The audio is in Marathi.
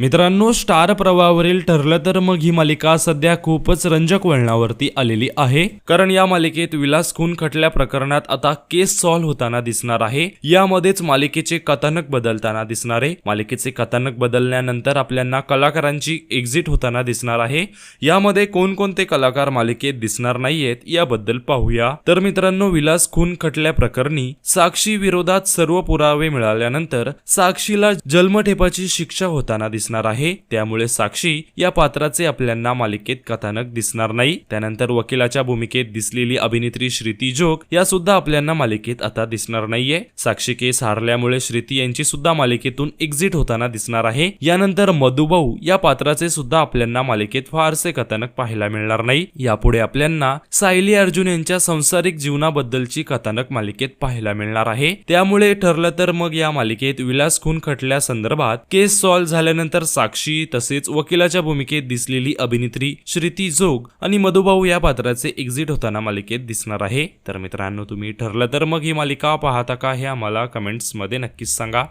मित्रांनो स्टार प्रवावरील ठरलं तर मग ही मालिका सध्या खूपच रंजक वळणावरती आलेली आहे. कारण या मालिकेत विलास खून खटल्या प्रकरणात आता केस सॉल्व्ह होताना दिसणार आहे. यामध्येच मालिकेचे कथानक बदलताना दिसणार आहे. मालिकेचे कथानक बदलल्यानंतर आपल्याला कलाकारांची एक्झिट होताना दिसणार आहे. यामध्ये कोणकोणते कलाकार मालिकेत दिसणार नाहीयेत याबद्दल पाहूया. तर मित्रांनो विलास खून खटल्या प्रकरणी साक्षी विरोधात सर्व पुरावे मिळाल्यानंतर साक्षीला जन्मठेपाची शिक्षा होताना दिसणार आहे. त्यामुळे साक्षी या पात्राचे आपल्याला मालिकेत कथानक दिसणार नाही. त्यानंतर वकिलाच्या भूमिकेत दिसलेली अभिनेत्री श्रीती जोग या सुद्धा आपल्याला मालिकेत आता दिसणार नाहीये. साक्षी केस हारल्यामुळे श्रीती यांची सुद्धा मालिकेतून एक्झिट होताना दिसणार आहे. यानंतर मधुभाऊ या पात्राचे सुद्धा आपल्याला मालिकेत फारसे कथानक पाहायला मिळणार नाही. यापुढे आपल्याला सायली अर्जुन यांच्या संसारिक जीवनाबद्दलची कथानक मालिकेत पाहायला मिळणार आहे. त्यामुळे ठरलं तर मग या मालिकेत विलास खून खटल्या संदर्भात केस सॉल्व्ह झाल्यानंतर तर साक्षी तसेच वकिलाच्या भूमिकेत दिसलेली अभिनेत्री श्रीती जोग आणि मधुभाऊ या पात्राचे एक्झिट होताना मालिकेत दिसणार आहे. तर मित्रांनो तुम्ही ठरलं तर मग ही मालिका पाहता का हे आम्हाला कमेंट्समध्ये नक्कीच सांगा.